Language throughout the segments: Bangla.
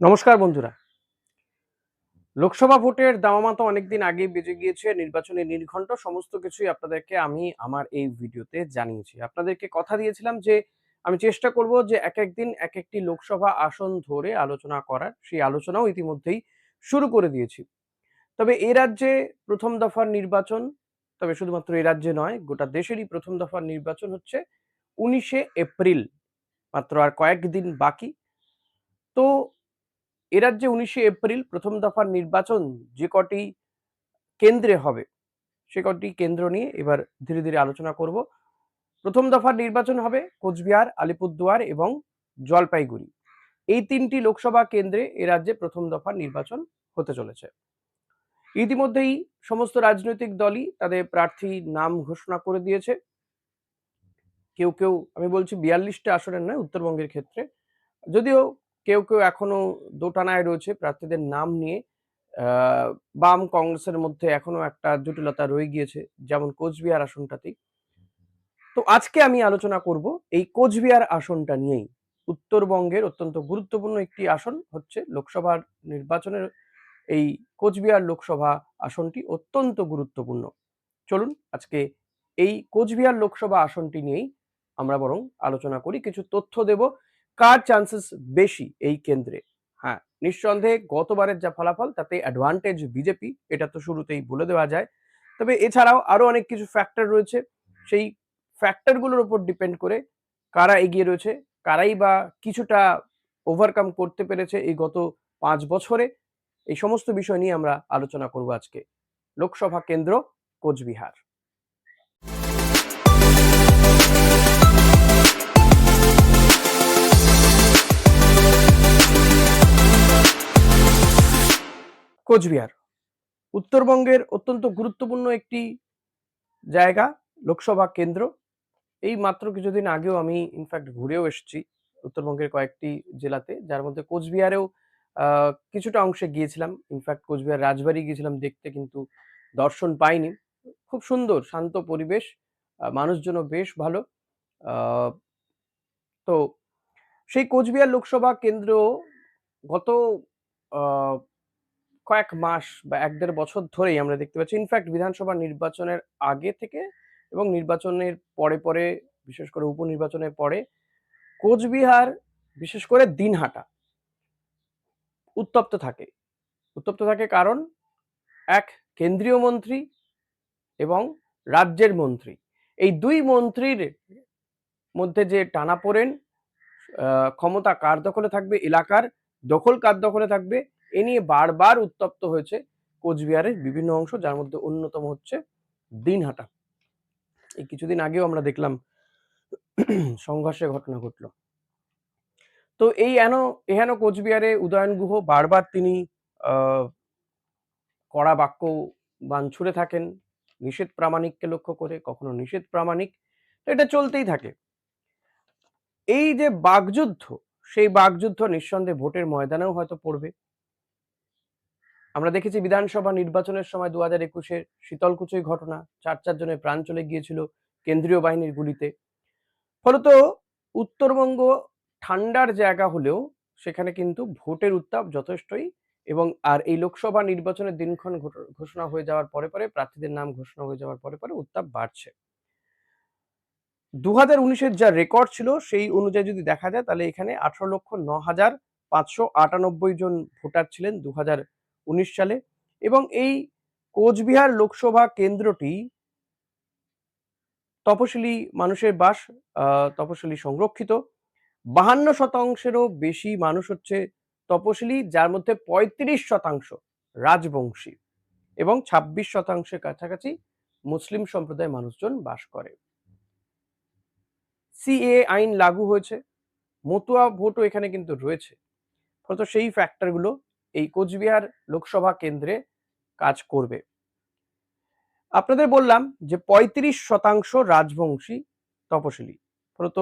নমস্কার বন্ধুরা। লোকসভা ভোটের দামামা তো অনেকদিন আগেই বেজে গিয়েছে, নির্বাচনে নির্ঘণ্ট সমস্ত কিছুই আপনাদেরকে আমি আমার এই ভিডিওতে জানিয়েছি। আপনাদেরকে কথা দিয়েছিলাম যে, আমি চেষ্টা করব যে এক একদিন এক একটি লোকসভা আসন ধরে আলোচনা করার, সেই আলোচনাও ইতিমধ্যেই শুরু করে দিয়েছি। তবে এ রাজ্যে প্রথম দফার নির্বাচন, তবে শুধুমাত্র এ রাজ্যে নয়, গোটা দেশেরই প্রথম দফার নির্বাচন হচ্ছে উনিশে এপ্রিল, মাত্র আর কয়েকদিন বাকি। তো এ রাজ্যে উনিশে এপ্রিল প্রথম দফার নির্বাচন যে কটি কেন্দ্রে হবে, সে কটি কেন্দ্র নিয়ে এবার ধীরে ধীরে আলোচনা করব। প্রথম দফার নির্বাচন হবে কোচবিহার, আলিপুরদুয়ার এবং জলপাইগুড়ি। এই তিনটি লোকসভা কেন্দ্রে এ রাজ্যে প্রথম দফার নির্বাচন হতে চলেছে। ইতিমধ্যেই সমস্ত রাজনৈতিক দলই তাদের প্রার্থী নাম ঘোষণা করে দিয়েছে। কেউ কেউ, আমি বলছি বিয়াল্লিশটা আসনের নয়, উত্তরবঙ্গের ক্ষেত্রে। যদিও কেউ কেউ এখনও দোটানায় রয়েছে প্রার্থীদের নাম নিয়ে। বাম কংগ্রেসের মধ্যে এখনও একটা জটিলতা রয়ে গিয়েছে, যেমন কোচবিহার আসনটাতেই। তো আজকে আমি আলোচনা করব এই কোচবিহার আসনটা নিয়েই। উত্তরবঙ্গের অত্যন্ত গুরুত্বপূর্ণ একটি আসন হচ্ছে লোকসভার নির্বাচনের এই কোচবিহার লোকসভা আসনটি অত্যন্ত গুরুত্বপূর্ণ। চলুন আজকে এই কোচবিহার লোকসভা আসনটি নিয়েই আমরা বরং আলোচনা করি। কিছু তথ্য দেব কার চান্সেস বেশি এই কেন্দ্রে? হ্যাঁ নিঃসন্দেহে গতবারের যা ফলাফল, তাতে অ্যাডভান্টেজ বিজেপি এটা তো শুরুতেই বলে দেওয়া যায়। তবে এছাড়াও আরও অনেক কিছু ফ্যাক্টর রয়েছে। সেই ফ্যাক্টরগুলোর উপর ডিপেন্ড করে কারা এগিয়ে রয়েছে, কারাই বা কিছুটা ওভারকাম করতে পেরেছে এই গত পাঁচ বছরে, এই সমস্ত বিষয় নিয়ে আমরা আলোচনা করব আজকে। লোকসভা কেন্দ্র কোচবিহার। কোচবিহার। উত্তরবঙ্গের অত্যন্ত গুরুত্বপূর্ণ একটি জায়গা, লোকসভা কেন্দ্র। এই মাত্র কিছুদিন আগেও আমি ইনফ্যাক্ট ঘুরেও এসেছি উত্তরবঙ্গের কয়েকটি জেলাতে, যার মধ্যে কোচবিহারেও কিছুটা অংশে গিয়েছিলাম। ইনফ্যাক্ট কোচবিহার রাজবাড়ি গিয়েছিলাম দেখতে, কিন্তু দর্শন পাইনি। খুব সুন্দর, শান্ত পরিবেশ মানুষজনও বেশ ভালো। তো সেই কোচবিহার লোকসভা কেন্দ্র গত কয়েক মাস বা এক দেড় বছর ধরেই আমরা দেখতে পাচ্ছি ইনফ্যাক্ট বিধানসভা নির্বাচনের আগে থেকে এবং নির্বাচনের পরে পরে বিশেষ করে উপনির্বাচনের পরে কোচবিহার বিশেষ করে দিনহাটা উত্তপ্ত থাকে। উত্তপ্ত থাকে কারণ এক কেন্দ্রীয় মন্ত্রী এবং রাজ্যের মন্ত্রী। এই দুই মন্ত্রীর মধ্যে যে টানাপোড়েন আহ, ক্ষমতা কার দখলে থাকবে? এলাকার দখল কার দখলে থাকবে? এ নিয়ে বারবার উত্তপ্ত হয়েছে কোচবিহারের বিভিন্ন অংশ, যার মধ্যে অন্যতম হচ্ছে দিনহাটা। এই কিছুদিন আগেও আমরা দেখলাম সংঘর্ষের ঘটনা ঘটলো। তো এই এন এহেন কোচবিহারে উদয়ন গুহ বারবার তিনি কড়া বাক্য বান ছুড়ে থাকেন, নিষেধ প্রামাণিককে লক্ষ্য করে, কখনো নিষেধ প্রামাণিক এটা চলতেই থাকে। এই যে বাগযুদ্ধ সেই বাগযুদ্ধ নিঃসন্দেহে ভোটের ময়দানেও হয়তো পড়বে। আমরা দেখেছি বিধানসভা নির্বাচনের সময় দু হাজার একুশের শীতলকুচই ঘটনা, চার চার জনের প্রাণ চলে গিয়েছিল কেন্দ্রীয় বাহিনীর গুলিতে। ফলত উত্তরবঙ্গ ঠান্ডার জায়গা হলেও সেখানে কিন্তু ভোটের উত্তাপ যথেষ্টই এবং আর এই লোকসভা নির্বাচনের দিনক্ষণ ঘোষ- ঘোষণা হয়ে যাওয়ার পরে পরে, প্রার্থীদের নাম ঘোষণা হয়ে যাওয়ার পরে পরে উত্তাপ বাড়ছে। দু হাজার উনিশের যা রেকর্ড ছিল সেই অনুযায়ী যদি দেখা যায়, তাহলে এখানে আঠারো লক্ষ ন হাজার পাঁচশো আটানব্বই জন ভোটার ছিলেন দু হাজার উনিশ সালে এবং এই কোচবিহার লোকসভা কেন্দ্রটি তপশিলি মানুষের বাস তপশিলি সংরক্ষিত। বাহান্ন শতাংশেরও বেশি মানুষ হচ্ছে তপশিলি, যার মধ্যে পঁয়ত্রিশ শতাংশ রাজবংশী এবং ছাব্বিশ শতাংশের কাছাকাছি মুসলিম সম্প্রদায়ের মানুষজন বাস করে। সিএ আইন লাগু হয়েছে, মতুয়া ভোটও এখানে কিন্তু রয়েছে। ফলত সেই ফ্যাক্টরগুলো এই কোচবিহার লোকসভা কেন্দ্রে কাজ করবে। আপনাদের বললাম যে পঁয়ত্রিশ শতাংশ রাজবংশী তপশিলি, ফলত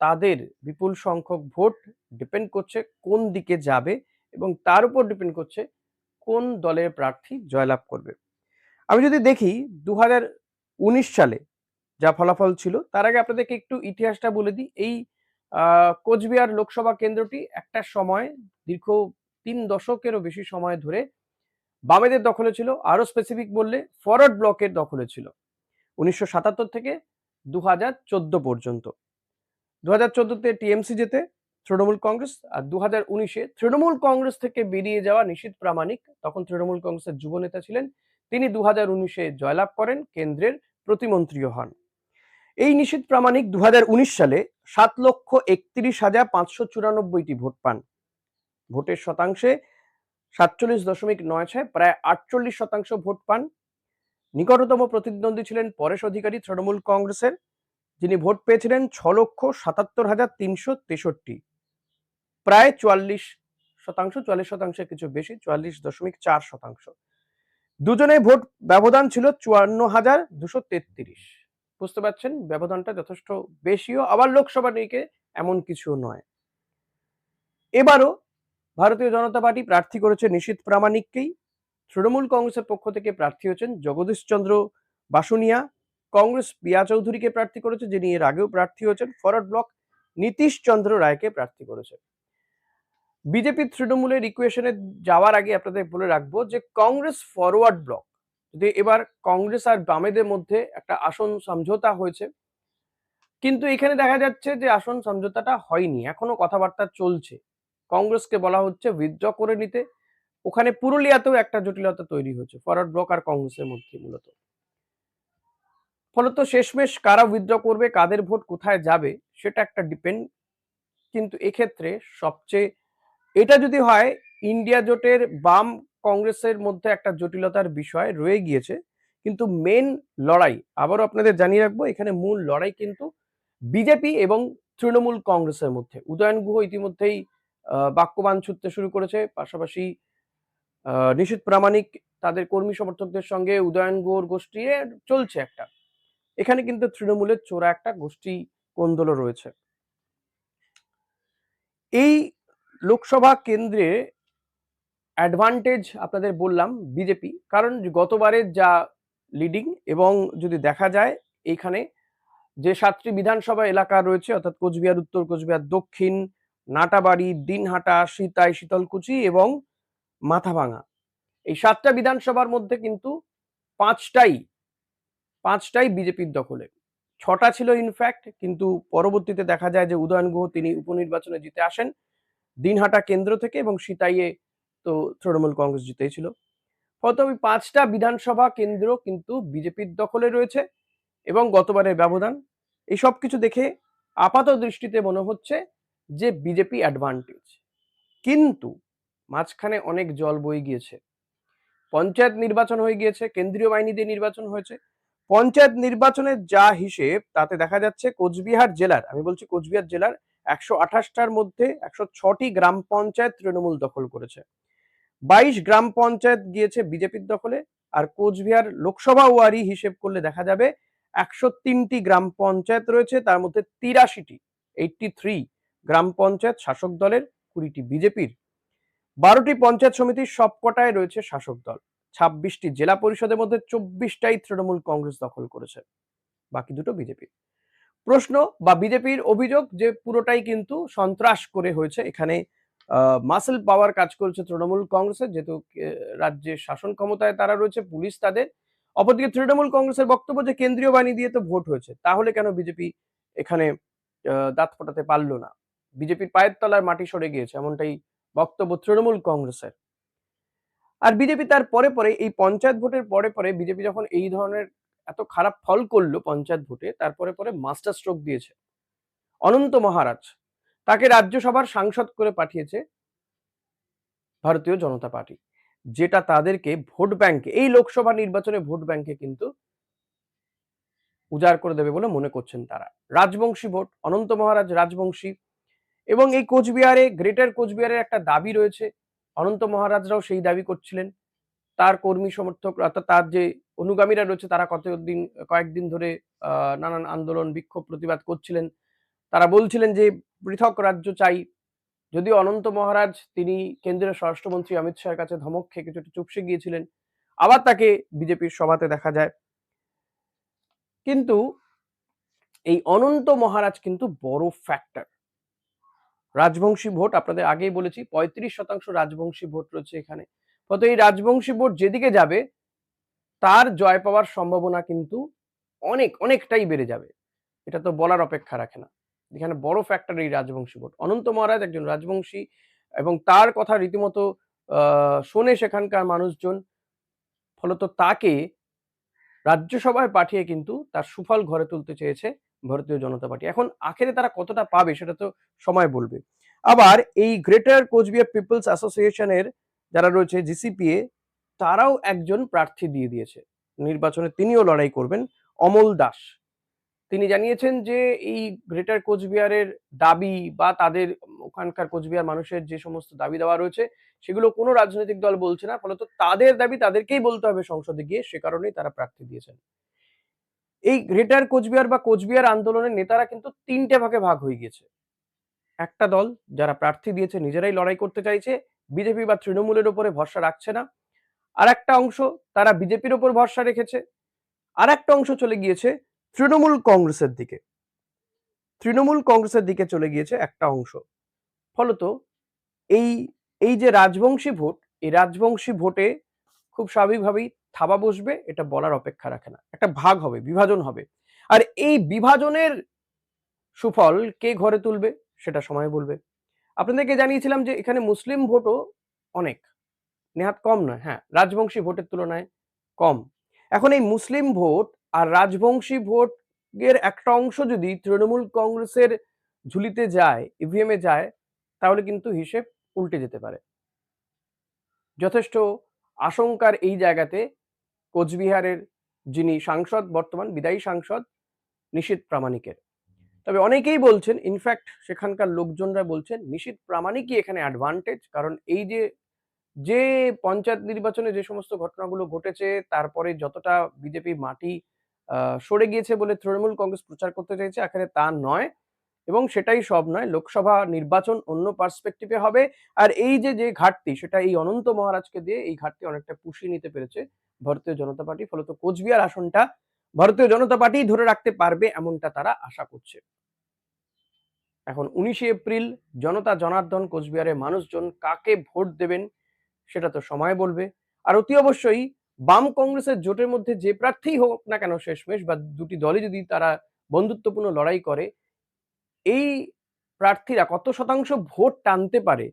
তাদের বিপুল সংখ্যক ভোট ডিপেন্ড করছে কোন দিকে যাবে এবং তার উপর ডিপেন্ড করছে কোন দলের প্রার্থী জয়লাভ করবে। আমি যদি দেখি দু সালে যা ফলাফল ছিল, তার আগে আপনাদেরকে একটু ইতিহাসটা বলে দিই। এই কোচবিহার লোকসভা কেন্দ্রটি একটা সময় দীর্ঘ তিন দশকেরও বেশি সময় ধরে বামেদের দখলে ছিল আরও স্পেসিফিক বললে ফরওয়ার্ড ব্লকের দখলে ছিল। উনিশশো সাতাত্তর থেকে দু চোদ্দ পর্যন্ত। দু হাজার চোদ্দতে টিএমসি যেতে তৃণমূল কংগ্রেস আর দু হাজার উনিশে তৃণমূল কংগ্রেস থেকে বেরিয়ে যাওয়া নিশীত প্রামাণিক। তখন তৃণমূল কংগ্রেসের যুব নেতা ছিলেন। তিনি দু হাজার উনিশে জয়লাভ করেন, কেন্দ্রের প্রতিমন্ত্রীও হন। এই নিশীত প্রামাণিক দু হাজার উনিশ সালে সাত লক্ষ একত্রিশ হাজার পাঁচশো চুরানব্বইটি ভোট পান। ভোটের শতাংশে সাতচল্লিশ দশমিক নয় ছয়, প্রায় আটচল্লিশ শতাংশ ভোট পান। নিকটতম প্রতিদ্বন্দ্বী ছিলেন পরেশ অধিকারী তৃণমূল কংগ্রেসের, যিনি ভোট পেয়েছিলেন ছ লক্ষ সাতাত্তর হাজার তিনশো তেষট্টি। প্রায় চুয়াল্লিশ শতাংশ, চুয়াল্লিশ শতাংশের কিছু বেশি, চুয়াল্লিশ দশমিক চার শতাংশ। দুজনে ভোট ব্যবধান ছিল চুয়ান্ন হাজার দুশো তেত্রিশ। বুঝতে পারছেন? ব্যবধানটা যথেষ্ট বেশিও, আবার লোকসভা নিয়ে এমন কিছু নয়। এবারও ভারতীয় জনতা পার্টি প্রার্থী করেছে নিশীত প্রামাণিককেই। তৃণমূল কংগ্রেসের পক্ষ থেকে প্রার্থী হচ্ছেন জগদীশ চন্দ্র বাসুনিয়া। কংগ্রেস পিয়া চৌধুরীকে প্রার্থী করেছে, যিনি এর আগেও প্রার্থী হয়েছেন। ফরওয়ার্ড ব্লক নীতিশ চন্দ্র রায়কে প্রার্থী করেছে। বিজেপি তৃণমূলের ইকুয়েশনে যাওয়ার আগে আপনাদের বলে রাখব যে কংগ্রেস ফরওয়ার্ড ব্লক, যদি এবার কংগ্রেস আর বামেদের মধ্যে একটা আসন সমঝোতা হয়েছে, কিন্তু এখানে দেখা যাচ্ছে যে আসন সমঝোতাটা হয়নি, এখনও কথাবার্তা চলছে। কংগ্রেসকে বলা হচ্ছে উইথড্র করে নিতে। ওখানে পুরুলিয়াতেও একটা জটিলতা তৈরি হচ্ছে ফরওয়ার্ড ব্লক আর কংগ্রেসের মধ্যে মূলত। ফলত শেষমেশ কারা উইথড্র করবে, কাদের ভোট কোথায় যাবে, সেটা একটা ডিপেন্ড কিন্তু এক্ষেত্রে সবচেয়ে, এটা যদি হয় ইন্ডিয়া জোটের বাম কংগ্রেসের মধ্যে একটা জটিলতার বিষয় রয়ে গিয়েছে, কিন্তু মেন লড়াই, আবারও আপনাদের জানিয়ে রাখব, এখানে মূল লড়াই কিন্তু বিজেপি এবং তৃণমূল কংগ্রেসের মধ্যে। উদয়ন গুহ ইতিমধ্যেই বাক্যবান ছুটতে শুরু করেছে। পাশাপাশি নিশীত প্রামাণিক তাদের কর্মী সমর্থকদের সঙ্গে উদয়ন গুহর গোষ্ঠী চলছে একটা। এখানে কিন্তু তৃণমূলের চোরা একটা গোষ্ঠী কোন্দলও রয়েছে। এই লোকসভা কেন্দ্রে অ্যাডভান্টেজ আপনাদের বললাম, বিজেপি। কারণ গতবারের যা লিডিং এবং যদি দেখা যায় এইখানে যে সাতটি বিধানসভা এলাকা রয়েছে, অর্থাৎ কোচবিহার, উত্তর কোচবিহার, দক্ষিণ নাটাবাড়ি, দিনহাটা, সীতাই, শীতলকুচি এবং মাথাভাঙা। এই সাতটা বিধানসভার মধ্যে কিন্তু পাঁচটাই পাঁচটাই বিজেপির দখলে। ছটা ছিল ইনফ্যাক্ট কিন্তু পরবর্তীতে দেখা যায় যে উদয়ন গুহ তিনি উপনির্বাচনে জিতে আসেন। দিনহাটা কেন্দ্র থেকে এবং সিতাইয়ে তো তৃণমূল কংগ্রেস জিতেছিল ফলত ওই পাঁচটা বিধানসভা কেন্দ্র কিন্তু বিজেপির দখলে রয়েছে এবং গতবারের ব্যবধান। এই সব কিছু দেখে আপাত দৃষ্টিতে মনে হচ্ছে যে বিজেপি অ্যাডভান্টেজ কিন্তু মাঝখানে অনেক জল বয়ে গিয়েছে। পঞ্চায়েত নির্বাচন হয়ে গিয়েছে, কেন্দ্রীয় বাহিনী দিয়ে নির্বাচন হয়েছে। পঞ্চায়েত নির্বাচনের যা হিসেব, তাতে দেখা যাচ্ছে কোচবিহার জেলার, আমি বলছি কোচবিহার জেলার একশো আঠাশটার মধ্যে একশো ছটি গ্রাম পঞ্চায়েত তৃণমূল দখল করেছে। বাইশ গ্রাম পঞ্চায়েত গিয়েছে বিজেপির দখলে, আর কোচবিহার লোকসভা ওয়ারি হিসেব করলে দেখা যাবে একশো তিনটি গ্রাম পঞ্চায়েত রয়েছে, তার মধ্যে তিরাশিটি এইটটি থ্রি গ্রাম পঞ্চায়েত শাসক দলের কুড়িটি বিজেপির। বারোটি পঞ্চায়েত সমিতির সবকটায় রয়েছে শাসক দল। ছাব্বিশটি জেলা পরিষদের মধ্যে চব্বিশটাই তৃণমূল কংগ্রেস দখল করেছে। বাকি দুটো বিজেপি। প্রশ্ন বা বিজেপির অভিযোগ যে পুরোটাই কিন্তু সন্ত্রাস করে হয়েছে। এখানে মাসেল পাওয়ার কাজ করেছে তৃণমূল কংগ্রেসের, যেহেতু রাজ্যের শাসন ক্ষমতায় তারা রয়েছে, পুলিশ তাদের। অপরদিকে তৃণমূল কংগ্রেসের বক্তব্য যে কেন্দ্রীয় বাহিনী দিয়ে তো ভোট হয়েছে, তাহলে কেন বিজেপি এখানে দাঁত ফোটাতে পারল না? বিজেপির পায়ের তলার মাটি সরে গিয়েছে, এমনটাই বক্তব্য তৃণমূল কংগ্রেসের। আর বিজেপি তার পরে পরে, এই পঞ্চায়েত ভোটের পরে পরে বিজেপি যখন এই ধরনের এত খারাপ ফল করল পঞ্চায়েত ভোটে তারপরে পরে মাস্টার স্ট্রোক দিয়েছে। অনন্ত মহারাজ, তাকে রাজ্যসভার সাংসদ করে পাঠিয়েছে ভারতীয় জনতা পার্টি, যেটা তাদেরকে ভোট ব্যাংকে, এই লোকসভা নির্বাচনে ভোট ব্যাংকে কিন্তু উজাড় করে দেবে বলে মনে করছেন তারা। রাজবংশী ভোট, অনন্ত মহারাজ রাজবংশী এবং এই কোচবিহারে গ্রেটার কোচবিহারের একটা দাবি রয়েছে। অনন্ত মহারাজরাও সেই দাবি করছিলেন। তার কর্মী সমর্থক, অর্থাৎ তার যে অনুগামীরা রয়েছে, তারা কতদিন, কয়েকদিন ধরে নানান আন্দোলন, বিক্ষোভ, প্রতিবাদ করছিলেন। তারা বলছিলেন যে, পৃথক রাজ্য চাই। যদিও অনন্ত মহারাজ, তিনি কেন্দ্রীয় স্বরাষ্ট্রমন্ত্রী অমিত শাহের কাছে ধমক খেয়ে কিছুটা চুপসে গিয়েছিলেন। আবার তাকে বিজেপির সভাতে দেখা যায়। কিন্তু এই অনন্ত মহারাজ কিন্তু বড় ফ্যাক্টর রাজবংশী ভোট, আপনাদের আগেই বলেছি, পঁয়ত্রিশ শতাংশ রাজবংশী ভোট রয়েছে এখানে। ফলে এই রাজবংশী ভোট যেদিকে যাবে, তার জয় পাওয়ার সম্ভাবনা কিন্তু অনেক, অনেকটাই বেড়ে যাবে। এটা তো বলার অপেক্ষা রাখে না। এখানে বড় ফ্যাক্টর এই রাজবংশী ভোট। অনন্ত মহারাজ একজন রাজবংশী এবং তার কথা রীতিমতো শোনে সেখানকার মানুষজন। ফলত তাকে রাজ্যসভায় পাঠিয়ে কিন্তু তার সুফল ঘরে তুলতে চেয়েছে। ভারতীয় জনতা পার্টি। এখন আখেরে তারা কতটা পাবে সেটা তো সময় বলবে। আবার এই গ্রেটার কোচবিহার পিপলস অ্যাসোসিয়েশনের যারা রয়েছে জিসিপিএ তারাও একজন প্রার্থী দিয়ে দিয়েছে। নির্বাচনে তিনিও লড়াই করবেন অমল দাস। তিনি জানিয়েছেন যে এই গ্রেটার কোচবিহারের দাবি বা তাদের ওখানকার কোচবিহার মানুষের যে সমস্ত দাবি দেওয়া রয়েছে, সেগুলো কোনো রাজনৈতিক দল বলছে না। ফলত তাদের দাবি তাদেরকেই বলতে হবে সংসদে গিয়ে। সে কারণেই তারা প্রার্থী দিয়েছেন। এই গ্রেটার কোচবিহার বা কোচবিহার আন্দোলনের নেতারা কিন্তু তিনটে ভাগে ভাগ হয়ে গিয়েছে। একটা দল যারা প্রার্থী দিয়েছে, নিজেরাই লড়াই করতে চাইছে, বিজেপি বা তৃণমূলের উপরে ভরসা রাখছে না। আর একটা অংশ তারা বিজেপির উপর ভরসা রেখেছে। আর একটা অংশ চলে গিয়েছে তৃণমূল কংগ্রেসের দিকে। তৃণমূল কংগ্রেসের দিকে চলে গিয়েছে একটা অংশ। ফলত এই এই যে রাজবংশী ভোট, এই রাজবংশী ভোটে খুব স্বাভাবিকভাবেই থাবা বসবে, এটা বলার অপেক্ষা রাখে না। একটা ভাগ হবে, বিভাজন হবে। আর এই বিভাজনের সুফল কে ঘরে তুলবে, সেটা সময় বলবে। আপনাদেরকে জানিয়েছিলাম যে এখানে মুসলিম ভোটও অনেক। নেহাত কম নয় হ্যাঁ রাজবংশী ভোটের তুলনায় কম। এখন এই মুসলিম ভোট আর রাজবংশী ভোট এর একটা অংশ যদি তৃণমূল কংগ্রেসের ঝুলিতে যায়, ইভিএমে যায়, তাহলে কিন্তু হিসেব উল্টে যেতে পারে। যথেষ্ট আশঙ্কার এই জায়গাতে কোচবিহারের যিনি সাংসদ, বর্তমান বিদায়ী সাংসদ, নিশীত প্রামাণিকের। তবে অনেকেই বলছেন ইনফ্যাক্ট সেখানকার লোকজনরা বলছেন, নিশীত প্রামাণিকই এখানে অ্যাডভান্টেজ কারণ এই যে যে পঞ্চায়েত নির্বাচনে যে সমস্ত ঘটনাগুলো ঘটেছে, তারপরে যতটা বিজেপি মাটি সরে গিয়েছে বলে তৃণমূল কংগ্রেস প্রচার করতে চাইছে, এখানে তা নয়। এবং সেটাই সব নয়, লোকসভা নির্বাচন অন্য পার্সপেক্টিভে হবে। আর এই যে যে ঘাটতি, সেটা এই অনন্ত মহারাজকে দিয়ে এই ঘাটতি অনেকটা পুষিয়ে নিতে পেরেছে ভারতীয় জনতা পার্টি। ফলত কোচবিহার আসনটা ভারতীয় জনতা পার্টি ধরে রাখতে পারবে এমনটা তারা আশা করছে। এখন উনিশে এপ্রিল, জনতা জনার্দন কোচবিহারের মানুষজন কাকে ভোট দেবেন সেটা তো সময় বলবে। আর অতি অবশ্যই বাম কংগ্রেসের জোটের মধ্যে যে প্রার্থী হোক না কেন শেষমেশ বা দুটি দলই যদি তারা বন্ধুত্বপূর্ণ লড়াই করে এই প্রার্থীরা কত শতাংশ ভোট টানতে পারে,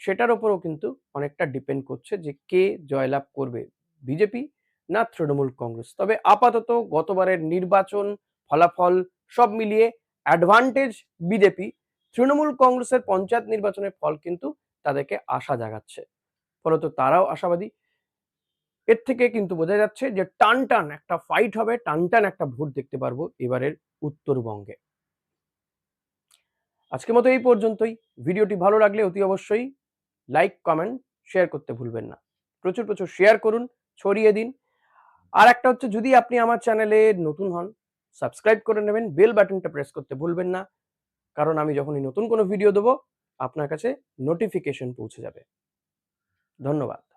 সেটার উপরও কিন্তু অনেকটা ডিপেন্ড করছে যে কে জয়লাভ করবে, বিজেপি না তৃণমূল কংগ্রেস। তবে আপাতত গতবারের নির্বাচন ফলাফল সব মিলিয়ে অ্যাডভান্টেজ বিজেপি। তৃণমূল কংগ্রেসের পঞ্চায়েত নির্বাচনের ফল কিন্তু তাদেরকে আশা জাগাচ্ছে। ফলত তারাও আশাবাদী। এর থেকে কিন্তু বোঝা যাচ্ছে যে টান টান একটা ফাইট হবে টান টান একটা ভোট দেখতে পারব এবারের উত্তরবঙ্গে। আজকের মতো এই পর্যন্তই। ভিডিওটি ভালো লাগলে অতি অবশ্যই লাইক কমেন্ট শেয়ার করতে ভুলবেন না। প্রচুর প্রচুর শেয়ার করুন, ছড়িয়ে দিন। আর একটা হচ্ছে, যদি আপনি আমার চ্যানেলে নতুন হন সাবস্ক্রাইব করে নেবেন বেল বাটনটা প্রেস করতে ভুলবেন না। কারণ আমি যখনই নতুন কোনো ভিডিও দেবো, আপনার কাছে নোটিফিকেশন পৌঁছে যাবে। ধন্যবাদ।